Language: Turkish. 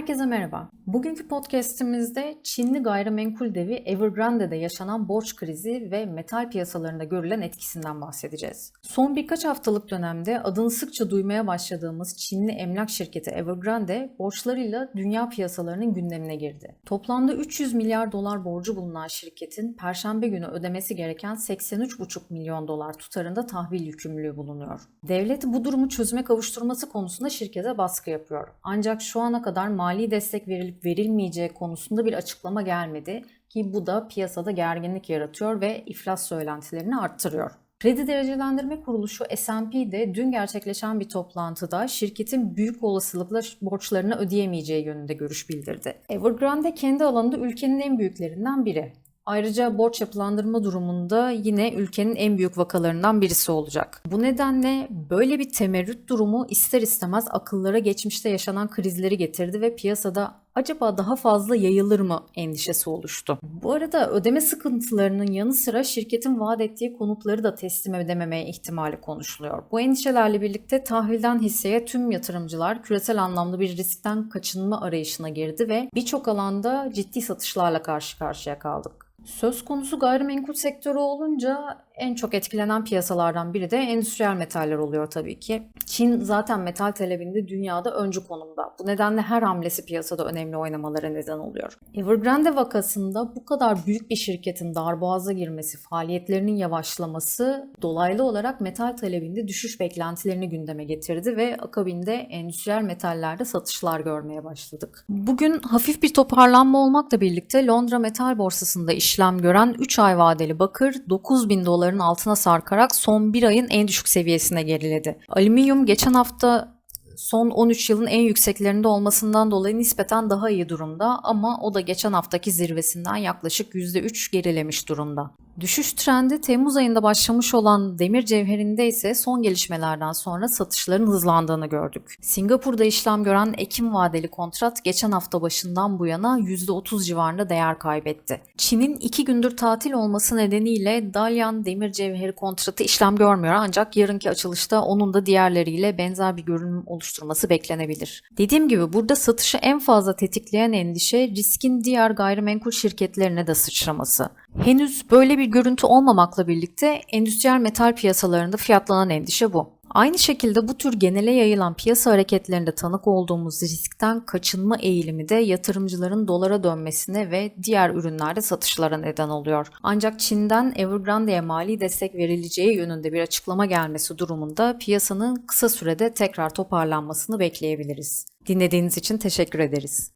Herkese merhaba. Bugünkü podcast'imizde Çinli gayrimenkul devi Evergrande'de yaşanan borç krizi ve metal piyasalarında görülen etkisinden bahsedeceğiz. Son birkaç haftalık dönemde adını sıkça duymaya başladığımız Çinli emlak şirketi Evergrande borçlarıyla dünya piyasalarının gündemine girdi. Toplamda 300 milyar dolar borcu bulunan şirketin perşembe günü ödemesi gereken 83,5 milyon dolar tutarında tahvil yükümlülüğü bulunuyor. Devlet bu durumu çözüme kavuşturması konusunda şirkete baskı yapıyor. Ancak şu ana kadar mali destek verilip verilmeyeceği konusunda bir açıklama gelmedi ki bu da piyasada gerginlik yaratıyor ve iflas söylentilerini arttırıyor. Kredi derecelendirme kuruluşu S&P de dün gerçekleşen bir toplantıda şirketin büyük olasılıkla borçlarını ödeyemeyeceği yönünde görüş bildirdi. Evergrande kendi alanında ülkenin en büyüklerinden biri. Ayrıca borç yapılandırma durumunda yine ülkenin en büyük vakalarından birisi olacak. Bu nedenle böyle bir temerrüt durumu ister istemez akıllara geçmişte yaşanan krizleri getirdi ve piyasada acaba daha fazla yayılır mı endişesi oluştu. Bu arada ödeme sıkıntılarının yanı sıra şirketin vaat ettiği konutları da teslim edememeye ihtimali konuşuluyor. Bu endişelerle birlikte tahvilden hisseye tüm yatırımcılar küresel anlamda bir riskten kaçınma arayışına girdi ve birçok alanda ciddi satışlarla karşı karşıya kaldık. Söz konusu gayrimenkul sektörü olunca en çok etkilenen piyasalardan biri de endüstriyel metaller oluyor tabii ki. Çin zaten metal talebinde dünyada öncü konumda. Bu nedenle her hamlesi piyasada önemli oynamalara neden oluyor. Evergrande vakasında bu kadar büyük bir şirketin darboğaza girmesi, faaliyetlerinin yavaşlaması dolaylı olarak metal talebinde düşüş beklentilerini gündeme getirdi ve akabinde endüstriyel metallerde satışlar görmeye başladık. Bugün hafif bir toparlanma olmakla birlikte Londra Metal Borsası'nda işlem gören 3 ay vadeli bakır 9000 doların altına sarkarak son bir ayın en düşük seviyesine geriledi. Alüminyum geçen hafta son 13 yılın en yükseklerinde olmasından dolayı nispeten daha iyi durumda ama o da geçen haftaki zirvesinden yaklaşık %3 gerilemiş durumda. Düşüş trendi Temmuz ayında başlamış olan demir cevherinde ise son gelişmelerden sonra satışların hızlandığını gördük. Singapur'da işlem gören Ekim vadeli kontrat geçen hafta başından bu yana %30 civarında değer kaybetti. Çin'in iki gündür tatil olması nedeniyle Dalian demir cevheri kontratı işlem görmüyor ancak yarınki açılışta onun da diğerleriyle benzer bir görünüm oluşturması beklenebilir. Dediğim gibi burada satışı en fazla tetikleyen endişe riskin diğer gayrimenkul şirketlerine de sıçraması. Henüz böyle bir görüntü olmamakla birlikte endüstriyel metal piyasalarında fiyatlanan endişe bu. Aynı şekilde bu tür genele yayılan piyasa hareketlerinde tanık olduğumuz riskten kaçınma eğilimi de yatırımcıların dolara dönmesine ve diğer ürünlerde satışlara neden oluyor. Ancak Çin'den Evergrande'ye mali destek verileceği yönünde bir açıklama gelmesi durumunda piyasanın kısa sürede tekrar toparlanmasını bekleyebiliriz. Dinlediğiniz için teşekkür ederiz.